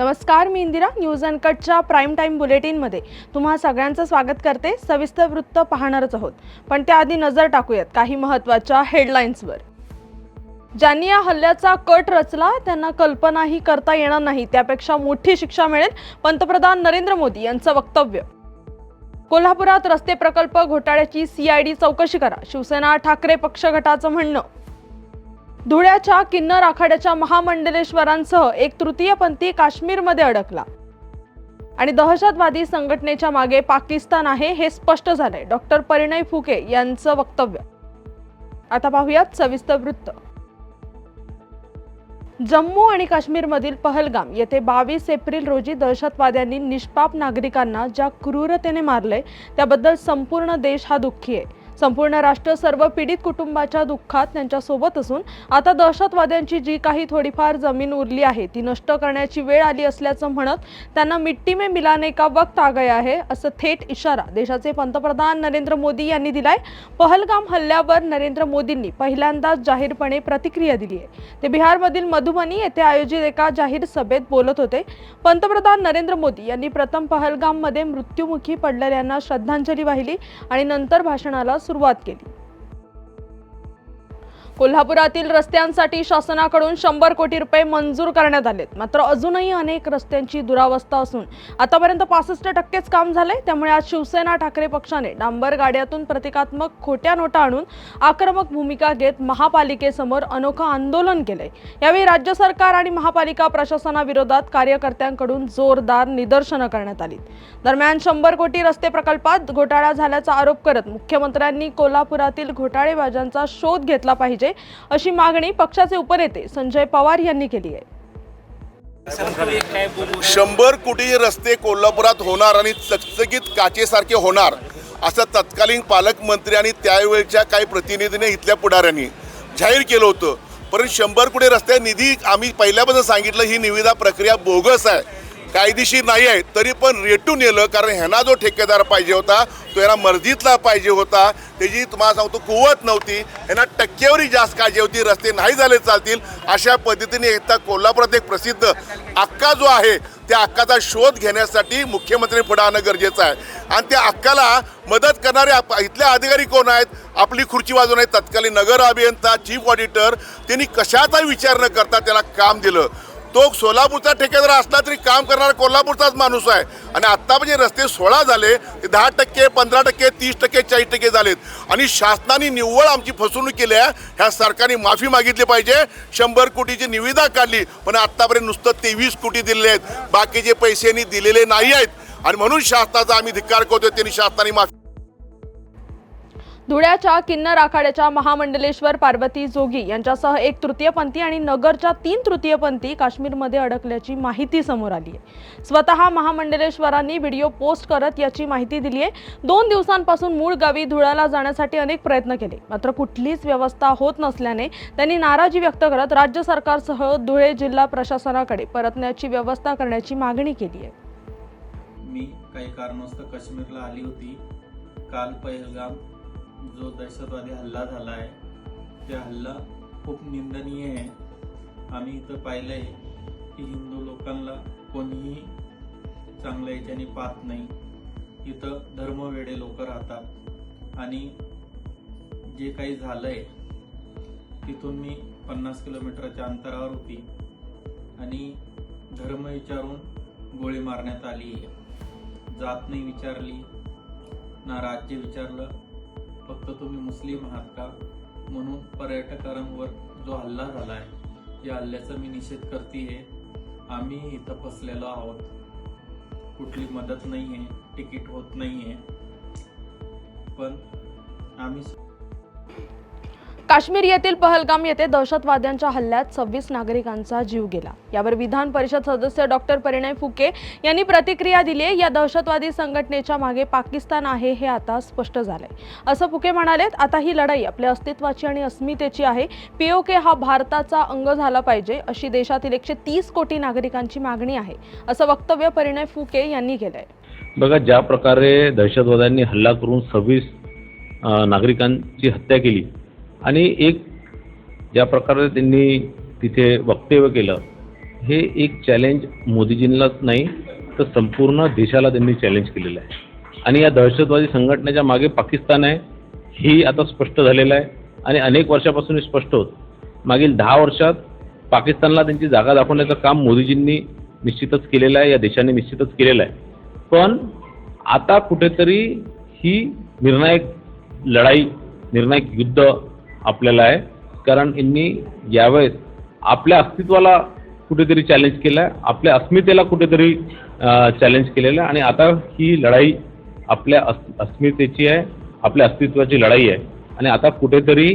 नमस्कार मी Indira. News and कटच्या प्राईम टाईम बुलेटिनमध्ये तुम्हा सगळ्यांचं स्वागत करते. सविस्तर वृत्त पाहणारच आहोत. पण त्याआधी नजर टाकूयात काही महत्त्वाच्या हेडलाईन्सवर ज्यांनी या हल्ल्याचा कट रचला त्यांना कल्पनाही करता येणार नाही. त्यापेक्षा मोठी शिक्षा मिळेल पंतप्रधान नरेंद्र मोदी यांचं वक्तव्य. कोल्हापुरात रस्ते प्रकल्प घोटाळ्याची सीआयडी चौकशी करा. शिवसेना ठाकरे पक्षगटाचं म्हणणं. धुळ्याच्या किन्नर आखाड्याच्या महामंडलेश्वरांसह एक तृतीयपंथी काश्मीरमध्ये अडकला. आणि दहशतवादी संघटनेच्या मागे पाकिस्तान आहे हे स्पष्ट झालंय. डॉक्टर परिणय फुके यांचं वक्तव्य. आता पाहूयात सविस्तर वृत्त. जम्मू आणि काश्मीरमधील पहलगाम येथे बावीस एप्रिल रोजी दहशतवाद्यांनी निष्पाप नागरिकांना ज्या क्रूरतेने मारले त्याबद्दल संपूर्ण देश हा दुःखी आहे. संपूर्ण राष्ट्र सर्व पीडित कुटुंबाच्या दुःखात त्यांच्यासोबत असून आता दहशतवाद्यांची जी काही थोडीफार जमीन उरली आहे ती नष्ट करण्याची वेळ आली असल्याचं म्हणत त्यांना मिट्टी में मिलाने का वक्त आ गया आहे असं थेट इशारा देशाचे पंतप्रधान नरेंद्र मोदी यांनी दिलाय. पहलगाम हल्ल्यावर नरेंद्र मोदींनी पहिल्यांदाच जाहीरपणे प्रतिक्रिया दिली आहे. ते बिहारमधील मधुबनी येथे आयोजित एका जाहीर सभेत बोलत होते. पंतप्रधान नरेंद्र मोदी यांनी प्रथम पहलगाममध्ये मृत्युमुखी पडलेल्यांना श्रद्धांजली वाहिली आणि नंतर भाषणाला सुरुवात केली. कोल्हापुरातील रस्त्यांसाठी शासनाकडून शंभर कोटी रुपये मंजूर करण्यात आलेत. मात्र अजूनही अनेक रस्त्यांची दुरावस्था असून आतापर्यंत पासष्ट टक्केच काम झाले त्यामुळे आज शिवसेना ठाकरे पक्षाने डांबर गाड्यातून प्रतिकात्मक खोट्या नोटा आणून आक्रमक भूमिका घेत महापालिकेसमोर अनोखं आंदोलन केलंय. यावेळी राज्य सरकार आणि महापालिका प्रशासनाविरोधात कार्यकर्त्यांकडून जोरदार निदर्शनं करण्यात आली दरम्यान शंभर कोटी रस्ते प्रकल्पात घोटाळा झाल्याचा आरोप करत मुख्यमंत्र्यांनी कोल्हापुरातील घोटाळेबाजांचा शोध घेतला पाहिजे. अशी मागणी पक्षाचे उपनेते संजय पवार यांनी केली आहे. शंभर कोटी रस्ते कोल्हापुरात होणार आणि चकचकीत काचेसारखे होणार असं तत्कालीन पालकमंत्री आणि त्यावेळच्या काही प्रतिनिधीने इथल्या पुढाऱ्यांनी जाहीर केलं होतं. परंतु शंभर कोटी रस्ते निधी आम्ही पहिल्यापासून सांगितलं ही निविदा प्रक्रिया बोगस आहे. कायदेशीर नाही आहे तरी पण रेटून येलं कारण ह्यांना जो ठेकेदार पाहिजे होता तो यांना मर्जीतला पाहिजे होता. त्याची तुम्हाला सांगतो कुवत नव्हती. यांना टक्केवारी जास्त काळजी होती रस्ते नाही झाले चालतील. अशा पद्धतीने एकदा कोल्हापुरात एक प्रसिद्ध अक्का जो आहे त्या अक्काचा शोध घेण्यासाठी मुख्यमंत्री पुढे आणणं गरजेचं आहे. आणि त्या अक्काला मदत करणारे आप- इथल्या अधिकारी कोण आहेत? आपली खुर्ची वाजवून आहेत तत्कालीन नगर अभियंता चीफ ऑडिटर त्यांनी कशाचा विचार न करता त्याला काम दिलं. तो सोलापूरचा ठेकेदार असला तरी काम करणारा कोल्हापूरचाच माणूस आहे. आणि आत्ता म्हणजे रस्ते सोळा झाले ते दहा टक्के पंधरा टक्के तीस टक्के चाळीस टक्के झालेत. आणि शासनाने निव्वळ आमची फसवणूक केली आहे ह्या सरकारने माफी मागितली पाहिजे. शंभर कोटीची निविदा काढली पण आत्तापर्यंत नुसतं तेवीस कोटी दिलेले आहेत. बाकीचे पैसे दिलेले नाही आहेत. आणि म्हणून शासनाचा आम्ही धिक्कार करतो त्यांनी शासनाने माफी धुळ्याच्या किन्नर आखाड्याच्या महामंडलेश्वर पार्वती जोगी यांच्यासह एक तृतीयपंथी आणि नगरच्या तीन तृतीयपंथी काश्मीरमध्ये अडकल्याची माहिती समोर आली आहे. स्वतः महामंडलेश्वरांनी व्हिडिओ पोस्ट करत याची माहिती दिली आहे. दोन दिवसांपासून मूळ गावी धुळ्याला जाण्यासाठी अनेक प्रयत्न केले. मात्र कुठलीच व्यवस्था होत नसल्याने त्यांनी नाराजी व्यक्त करत राज्य सरकारसह धुळे जिल्हा प्रशासनाकडे परतण्याची व्यवस्था करण्याची मागणी केली आहे. मी काही कारणास्तव काश्मीरला आली होती. काल पहलगाम जो दहशतवादी हल्ला झाला आहे त्या हल्ला खूप निंदनीय आहे. आम्ही इथं पाहिलं आहे की हिंदू लोकांना कोणीही चांगल्या याच्याने पाहत नाही. इथं धर्मवेडे लोक राहतात. आणि जे काही झालंय तिथून मी पन्नास किलोमीटरच्या अंतरावर होती. आणि धर्म विचारून गोळी मारण्यात आली आहे जात नाही विचारली ना राज्य विचारलं फक्त तुम्ही मुस्लिम आहात का? म्हणून पर्यटकांवर जो हल्ला झाला आहे या हल्ल्याचा मी निषेध करते आम्ही इथं फसलेलो आहोत. कुठली मदत नाही आहे तिकीट होत नाही आहे पण आम्ही काश्मीर येथील पहलगाम येथे दहशतवाद्यांच्या हल्ल्यात सव्वीस नागरिकांचा जीव गेला. यावर विधान परिषद सदस्य डॉक्टर परिणय फुके यांनी प्रतिक्रिया दिली आहे. या दहशतवादी संघटनेच्या मागे पाकिस्तान आहे हे आता स्पष्ट झालंय. असं फुके म्हणाले आता ही लढाई आपल्या अस्तित्वाची आणि अस्मितेची आहे. पीओके हा भारताचा अंग झाला पाहिजे अशी देशातील एकशे तीस कोटी नागरिकांची मागणी आहे असं वक्तव्य परिणय फुके यांनी केलंय. बघा ज्या प्रकारे दहशतवाद्यांनी हल्ला करून सव्वीस नागरिकांची हत्या केली आणि एक ज्या प्रकारे त्यांनी तिथे वक्तव्य केलं हे एक चॅलेंज मोदीजींनाच नाही तर संपूर्ण देशाला त्यांनी चॅलेंज केलेलं आहे. आणि या दहशतवादी संघटनेच्या मागे पाकिस्तान आहे ही आता स्पष्ट झालेलं आहे. आणि अनेक वर्षापासून हे स्पष्ट होत. मागील दहा वर्षात पाकिस्तानला त्यांची जागा दाखवण्याचं काम मोदीजींनी निश्चितच केलेलं आहे या देशाने निश्चितच केलेलं आहे. पण आता कुठेतरी ही निर्णायक लढाई निर्णायक युद्ध आपल्याला आहे. कारण यांनी यावेळेस आपल्या अस्तित्वाला कुठेतरी चॅलेंज केलं आहे आपल्या अस्मितेला कुठेतरी चॅलेंज केलेलं आहे. आणि आता ही लढाई आपल्या अस् अस्मितेची आहे आपल्या अस्तित्वाची लढाई आहे. आणि आता कुठेतरी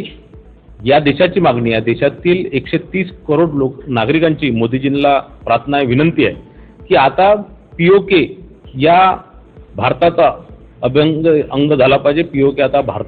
या देशाची मागणी आहे. देशातील एकशे तीस करोड लोक नागरिकांची मोदीजींना प्रार्थना आहे विनंती आहे की आता पी ओ के या भारताचा अभ्यंग अंग झाला पाहिजे. पी ओ के आता भारत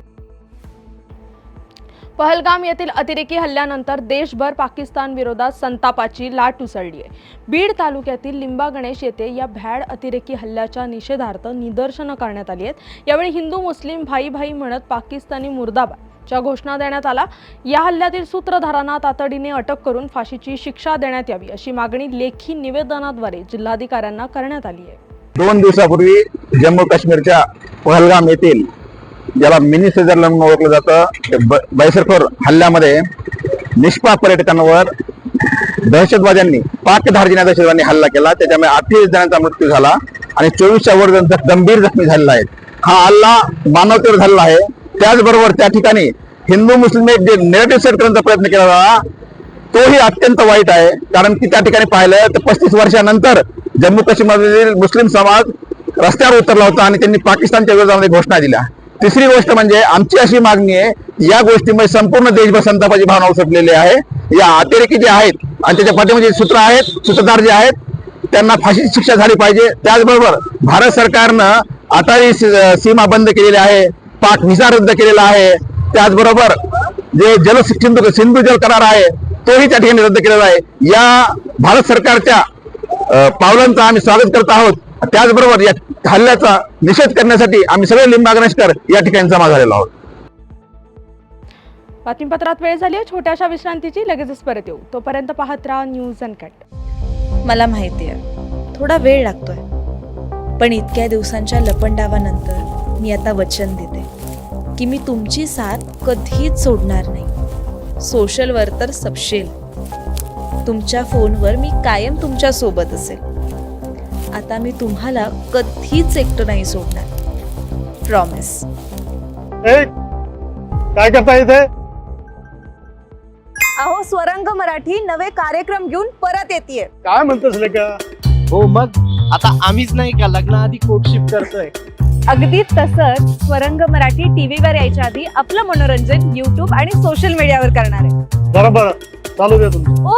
पहलगाम येथील अतिरेकी हल्ल्यानंतर देशभर पाकिस्तान विरोधात संतापाची लाट उसळली आहे. बीड तालुक्यातील लिंबा गणेश येथे या भ्याड अतिरेकी हल्ल्याच्या निषेधार्थ निदर्शनं करण्यात आली आहेत. यावेळी हिंदू मुस्लिम भाई भाई म्हणत पाकिस्तानी मुर्दाबाद च्या घोषणा देण्यात आला या हल्ल्यातील सूत्रधारांना तातडीने अटक करून फाशीची शिक्षा देण्यात यावी अशी मागणी लेखी निवेदनाद्वारे जिल्हाधिकाऱ्यांना करण्यात आली आहे. दोन दिवसापूर्वी जम्मू काश्मीरच्या पहलगाम येथील ज्याला मिनी स्वित्झर्लंड म्हणून ओळखलं जातं ते बैसरखोर हल्ल्यामध्ये निष्पाप पर्यटकांवर दहशतवाद्यांनी पाकधार्जिन्या दहशतवाद्यांनी हल्ला केला. त्याच्यामुळे अठ्ठावीस जणांचा मृत्यू झाला आणि चोवीसच्या वर गंभीर जखमी झालेला आहे हा हल्ला मानवतेवर झालेला आहे. त्याचबरोबर त्या ठिकाणी हिंदू मुस्लिम जे नेगेटिव्ह सेट करण्याचा प्रयत्न केला झाला तोही अत्यंत वाईट आहे. कारण की त्या ठिकाणी पाहिलं तर पस्तीस वर्षानंतर जम्मू काश्मीरमधील मुस्लिम समाज रस्त्यावर उतरला होता आणि त्यांनी पाकिस्तानच्या विरोधामध्ये घोषणा दिल्या. तिसरी गोष्ट म्हणजे आमची अशी मागणी आहे या गोष्टीमुळे संपूर्ण देशभर संतापाची भावना उसटलेली आहे. या अतिरेकी जे आहेत आणि त्याच्या पाठीमध्ये सूत्र आहेत सूत्रधार जे आहेत त्यांना फाशीची शिक्षा झाली पाहिजे. त्याचबरोबर भारत सरकारनं अटारी सी- सीमा बंद केलेली आहे पाक व्हिसा रद्द केलेला आहे. त्याचबरोबर जे जल सिंधू सिंधू जल करार आहे तोही त्या ठिकाणी रद्द केलेला आहे. या भारत सरकारच्या अ, पावलांचं आम्ही स्वागत करत आहोत. त्याचबरोबर या हल्ल्याचा निषेध करण्यासाठी आम्ही सगळे लिंबागणेशकर या ठिकाणी जमा झालेलो आहोत. बातमीपत्रात वेळ झाली आहे. छोट्याशा विश्रांतीची लगेचच परत येऊ. तोपर्यंत पाहत राहा न्यूज अँड कट. मला माहिती आहे. थोडा वेळ लागतोय. पण इतक्या दिवसांच्या लपंडावानंतर मी आता वचन देते की मी तुमची साथ कधीच सोडणार नाही. सोशलवर तर सपशेल. तुमच्या फोनवर मी कायम तुमच्यासोबत असेल. आता मी तुम्हाला कधीच एकटं नाही सोडणार. प्रॉमिस काय करता इथे? अहो स्वरंग मराठी नवे कार्यक्रम घेऊन परत येते काय म्हणतोस लेका? हो मग आता आम्हीच नाही का लग्नाआधी कोर्टशिप करतोय? अगदी तसंच स्वरंग मराठी टीव्हीवर यायच्या आधी आपलं मनोरंजन युट्यूब आणि सोशल मीडियावर करणार आहे. बरं बरं चालू दे तुमचं ओ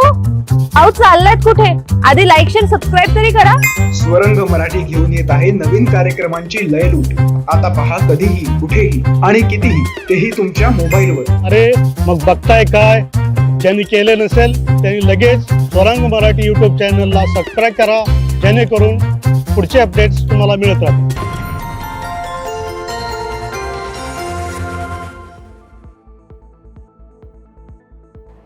अहो चाललायत कुठे? आधी लाईक शेअर सबस्क्राईब तरी करा. स्वरंग मराठी घेऊन येत आहे नवीन कार्यक्रमांची लयलूट. आता पहा कधीही कुठेही आणि कितीही तेही तुमच्या मोबाईलवर. अरे मग बघताय काय? ज्यांनी केले नसेल त्यांनी लगेच स्वरंग मराठी युट्यूब चॅनलला सबस्क्राईब करा. जेणेकरून पुढचे अपडेट्स तुम्हाला मिळत राहतील.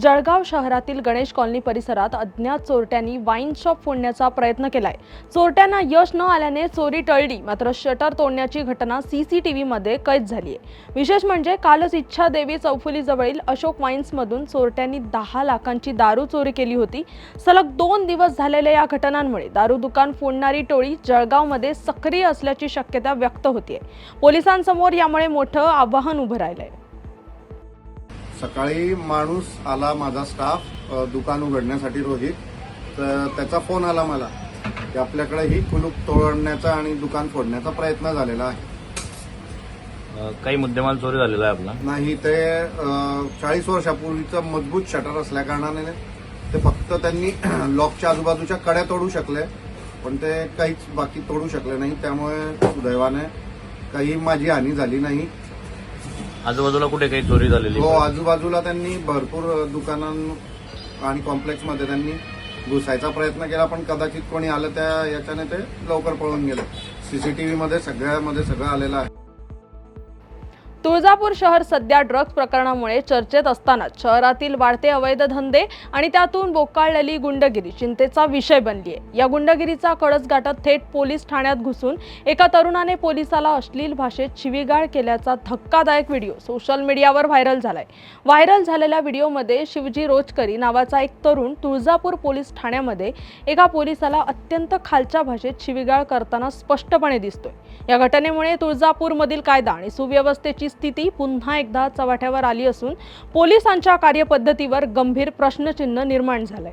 जळगाव शहरातील गणेश कॉलनी परिसरात अज्ञात चोरट्यांनी वाईन शॉप फोडण्याचा प्रयत्न केलाय. चोरट्यांना यश न आल्याने चोरी टळली मात्र शटर तोडण्याची घटना सीसीटीव्हीमध्ये कैद झाली आहे. विशेष म्हणजे कालच इच्छा देवी चौफुलीजवळील अशोक वाईन्समधून चोरट्यांनी दहा लाखांची दारू चोरी केली होती. सलग दोन दिवस झालेल्या या घटनांमुळे दारू दुकान फोडणारी टोळी जळगावमध्ये सक्रिय असल्याची शक्यता व्यक्त होतीये. पोलिसांसमोर यामुळे मोठं आव्हान उभं राहिलंय. सकाळी माणूस आला माझा स्टाफ दुकान उघडण्यासाठी रोहित. तर त्याचा फोन आला मला की आपल्याकडे ही कुलूप तोडण्याचा आणि दुकान फोडण्याचा प्रयत्न झालेला आहे. काही मुद्देमाल चोरी झालेला आहे आपला? नाही ते चाळीस वर्षापूर्वीचं मजबूत शटर असल्या कारणाने ते फक्त त्यांनी लॉकच्या आजूबाजूच्या कड्या तोडू शकले पण ते काहीच बाकी तोडू शकले नाही. त्यामुळे सुदैवाने काही माझी हानी झाली नाही. आजूबाजूला कुठे काही चोरी झालेली? हो आजूबाजूला त्यांनी भरपूर दुकानां आणि कॉम्प्लेक्समध्ये त्यांनी घुसायचा प्रयत्न केला पण कदाचित कोणी आलं त्या याच्याने ते लवकर पळून गेले. सीसीटीव्ही मध्ये सगळ्यामध्ये सगळं आलेलं आहे. तुळजापूर शहर सध्या ड्रग्ज प्रकरणामुळे चर्चेत असतानाच शहरातील वाढते अवैध धंदे आणि त्यातून बोकाळलेली गुंडगिरी चिंतेचा विषय बनली आहे या गुंडगिरीचा कळस गाठत थेट पोलीस ठाण्यात घुसून एका तरुणाने पोलिसाला अश्लील भाषेत शिवीगाळ केल्याचा धक्कादायक व्हिडिओ सोशल मीडियावर व्हायरल झालाय. व्हायरल झालेल्या व्हिडिओमध्ये शिवजी रोजकरी नावाचा एक तरुण तुळजापूर पोलीस ठाण्यामध्ये एका पोलिसाला अत्यंत खालच्या भाषेत शिवीगाळ करताना स्पष्टपणे दिसतोय. या घटनेमुळे तुळजापूरमधील कायदा आणि सुव्यवस्थेची स्थिती पुन्हा एकदा चव्हाट्यावर आली असून पोलिसांच्या कार्यपद्धतीवर गंभीर प्रश्नचिन्ह निर्माण झालंय.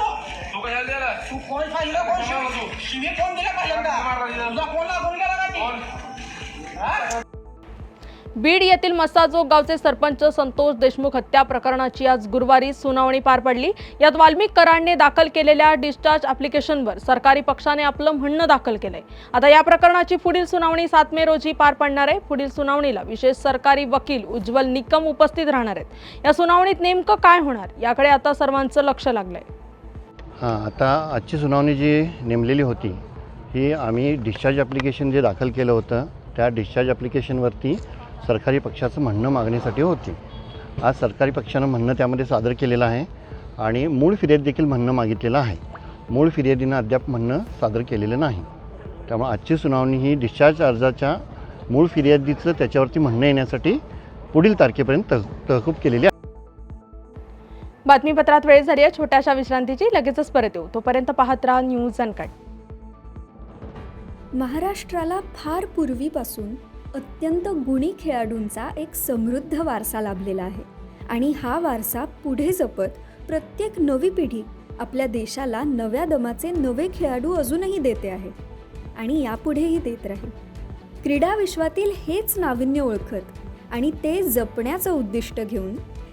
बीड येथील मस्साजोग गावचे सरपंच संतोष देशमुख हत्या प्रकरणाची आज गुरुवारी सुनावणी पार पडली. यात वाल्मिक कराडने दाखल केलेल्या डिस्चार्ज ॲप्लिकेशनवर सरकारी पक्षाने आपलं म्हणणं दाखल केलंय. आता या प्रकरणाची पुढील सुनावणी सात मे रोजी पार पडणार आहे. पुढील सुनावणीला विशेष सरकारी वकील उज्ज्वल निकम उपस्थित राहणार आहेत. या सुनावणीत नेमकं काय होणार? याकडे आता सर्वांचं लक्ष लागलंय. हां आता आजची सुनावणी जी नेमलेली होती ही आम्ही डिस्चार्ज ॲप्लिकेशन जे दाखल केलं होतं त्या डिस्चार्ज ॲप्लिकेशनवरती सरकारी पक्षाचं म्हणणं मागण्यासाठी होती. आज सरकारी पक्षानं म्हणणं त्यामध्ये सादर केलेलं आहे आणि मूळ फिर्याद देखील म्हणणं मागितलेलं आहे. मूळ फिर्यादीनं अद्याप म्हणणं सादर केलेलं नाही. त्यामुळे आजची सुनावणी ही डिस्चार्ज अर्जाच्या मूळ फिर्यादीचं त्याच्यावरती म्हणणं येण्यासाठी पुढील तारखेपर्यंत तह तहकूब केलेली आहे बातमीपत्रात वेळ झाली आहे. छोट्याशा विश्रांतीची. लगेचच परत येऊ. तोपर्यंत पाहत राहा न्यूज अँड कट महाराष्ट्राला फार पूर्वीपासून अत्यंत गुणी खेळाडूंचा एक समृद्ध वारसा लाभलेला आहे. आणि हा वारसा पुढे जपत प्रत्येक नवी पिढी आपल्या देशाला नव्या दमाचे नवे खेळाडू अजूनही देते आहे. आणि यापुढेही देत राहील. क्रीडा विश्वातील हेच नाविन्य ओळखत आणि ते जपण्याचं उद्दिष्ट घेऊन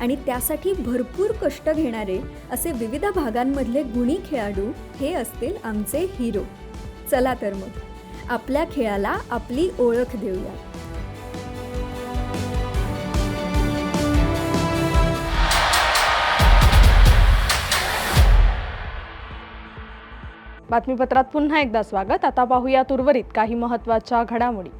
आणि त्यासाठी भरपूर कष्ट घेणारे असे विविध भागांमधले गुणी खेळाडू हे असतील आमचे हिरो चला तर मग आपल्या खेळाला आपली ओळख देऊया. बातमीपत्रात पुन्हा एकदा स्वागत. आता पाहूयात उर्वरित काही महत्त्वाच्या घडामोडी.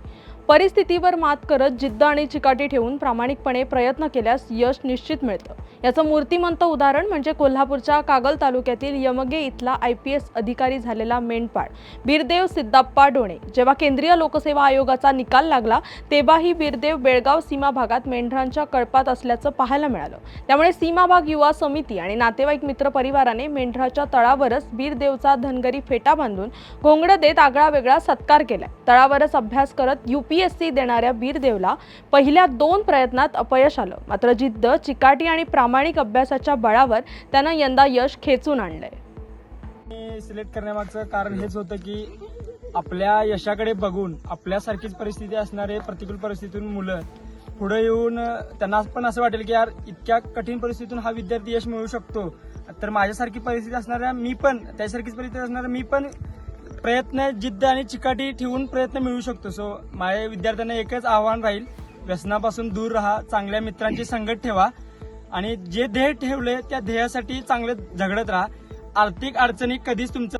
परिस्थितीवर मात करत जिद्द आणि चिकाटी ठेवून प्रामाणिकपणे प्रयत्न केल्यास यश निश्चित मिळतं. याचं मूर्तिमंत उदाहरण म्हणजे कोल्हापूरच्या कागल तालुक्यातील यमगे इथला आय पी एस अधिकारी झालेला मेंढपाळ. बीरदेव सिद्धाप्पा डोणे. जेव्हा केंद्रीय लोकसेवा आयोगाचा निकाल लागला तेव्हाही बीरदेव बेळगाव सीमा भागात मेंढरांच्या कळपात असल्याचं पाहायला मिळालं. त्यामुळे सीमाभाग युवा समिती आणि नातेवाईक मित्र परिवाराने मेंढराच्या तळावरच बीरदेवचा धनगरी फेटा बांधून घोंगडं देत आगळा वेगळा सत्कार केलाय. तळावरच अभ्यास करत सीएससी देणाऱ्या बीरदेवला पहिल्या दोन प्रयत्नात अपयश आलं. मात्र जिद्द चिकाटी आणि प्रामाणिक अभ्यासाच्या बळावर त्यानं यंदा यश खेचून आणलंय. सिलेक्ट करण्यामागचं कारण हेच होतं की आपल्या यशाकडे बघून आपल्यासारखीच परिस्थिती असणारे प्रतिकूल परिस्थितीतून मुलं पुढे येऊन त्यांना पण असं वाटेल की यार इतक्या कठीण परिस्थितीतून हा विद्यार्थी यश मिळू शकतो. तर माझ्यासारखी परिस्थिती असणाऱ्या मी पण त्यासारखीच परिस्थिती असणाऱ्या मी पण प्रयत्न जिद्द आणि चिकाटी ठेवून प्रयत्न मिळू शकतो. सो माझ्या विद्यार्थ्यांना एकच आव्हान राहील व्यसनापासून दूर राहा चांगल्या मित्रांची संगत ठेवा आणि जे ध्येय ठेवले त्या ध्येयासाठी चांगले झगडत राहा. आर्थिक अडचणी कधीच तुमचं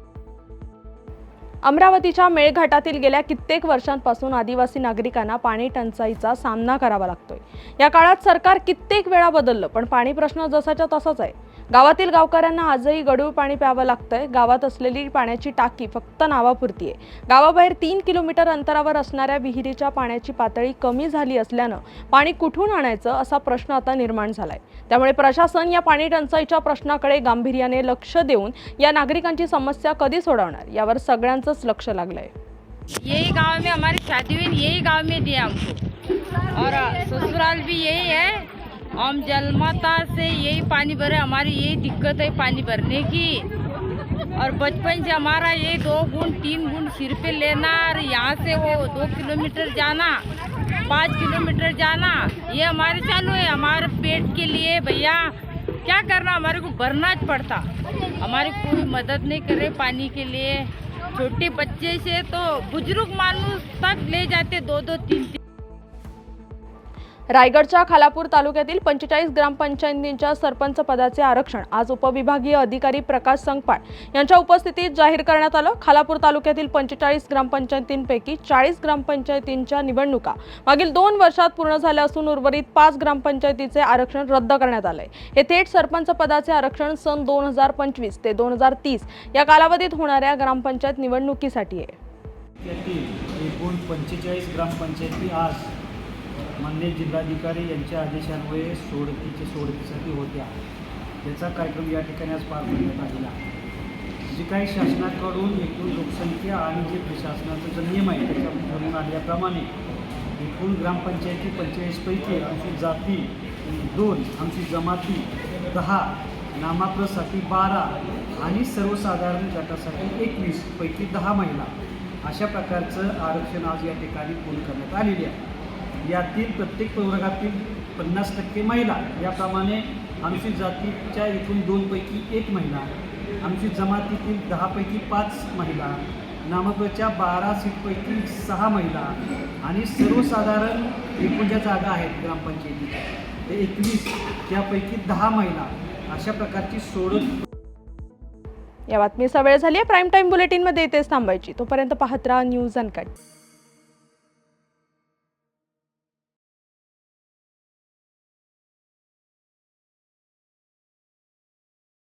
अमरावतीच्या मेळघाटातील गेल्या कित्येक वर्षांपासून आदिवासी नागरिकांना पाणी टंचाईचा सामना करावा लागतोय. या काळात सरकार कित्येक वेळा बदललं पण पाणी प्रश्न जसाच्या तसाच आहे. गावातील गावकऱ्यांना आजही गढूळ पाणी प्यावं लागतंय. गावात असलेली पाण्याची टाकी फक्त नावापुरती आहे. गावाबाहेर तीन किलोमीटर अंतरावर असणाऱ्या विहिरीच्या पाण्याची पातळी कमी झाली असल्यानं पाणी कुठून आणायचं असा प्रश्न आता निर्माण झालाय. त्यामुळे प्रशासन या पाणी टंचाईच्या प्रश्नाकडे गांभीर्याने लक्ष देऊन या नागरिकांची समस्या कधी सोडवणार यावर सगळ्यांचंच लक्ष लागलंय. यही गांव में हमारी शादी हुई यही गांव में दिया हमको. और ससुराल भी यही है. हम जलमाता से यही पानी भरे, हमारी यही दिक्कत है पानी भरने की। और बचपन से हमारा ये दो गुण तीन गुण सिर पे लेना, और यहाँ से वो दो किलोमीटर जाना, पाँच किलोमीटर जाना, ये हमारे चालू है, हमारे पेट के लिए। भैया, क्या करना, हमारे को भरना पड़ता। हमारी कोई मदद नहीं करे पानी के लिए। छोटे बच्चे से तो बुज़ुर्ग मानुस तक ले जाते दो दो तीन तीन रायगडच्या खालापूर तालुक्यातील पंचेचाळीस ग्रामपंचायतींच्या सरपंच पदाचे आरक्षण आज उपविभागीय अधिकारी प्रकाश संगपाळ यांच्या उपस्थितीत जाहीर करण्यात आलं. खालापूर तालुक्यातील पंचेचाळीस ग्रामपंचायतींपैकी चाळीस ग्रामपंचायतींच्या निवडणुका मागील दोन वर्षात पूर्ण झाल्या असून उर्वरित पाच ग्रामपंचायतीचे आरक्षण रद्द करण्यात आलंय. हे थेट सरपंच पदाचे आरक्षण सन दोन हजार पंचवीस ते दोन हजार तीस या कालावधीत होणाऱ्या ग्रामपंचायत निवडणुकीसाठी आहे. एकूण पंचेचाळीस ग्रामपंचायती आज मान्य जिल्हाधिकारी यांच्या आदेशान्वये सोडतीचे सोडतीसाठी होत्या. त्याचा कार्यक्रम या ठिकाणी आज पार पडण्यात आलेला जी काही शासनाकडून एकूण लोकसंख्या आणि जे प्रशासनाचा जो नियम आहे त्याच्यामधून आल्याप्रमाणे एकूण ग्रामपंचायती पंचेचाळीसपैकी आमची जाती दोन आमची जमाती दहा नामाप्रसाठी बारा आणि सर्वसाधारण गटासाठी एकवीस पैकी दहा महिला. अशा प्रकारचं आरक्षण आज या ठिकाणी पूर्ण करण्यात आलेले आहे. यातील प्रत्येक प्रवर्गातील पन्नास टक्के महिला याप्रमाणे आमची जातीच्या एकूण दोनपैकी एक महिला आमची जमातीतील दहापैकी पाच महिला नामकच्या बारा सीटपैकी सहा महिला आणि सर्वसाधारण एकूण ज्या जागा आहेत ग्रामपंचायतीच्या. ते एकवीस त्यापैकी दहा महिला अशा प्रकारची सोडत या बातमीचा वेळ झाली आहे. प्राईम टाईम बुलेटिनमध्ये इथेच थांबायची. तोपर्यंत पाहत राहा न्यूज अनकट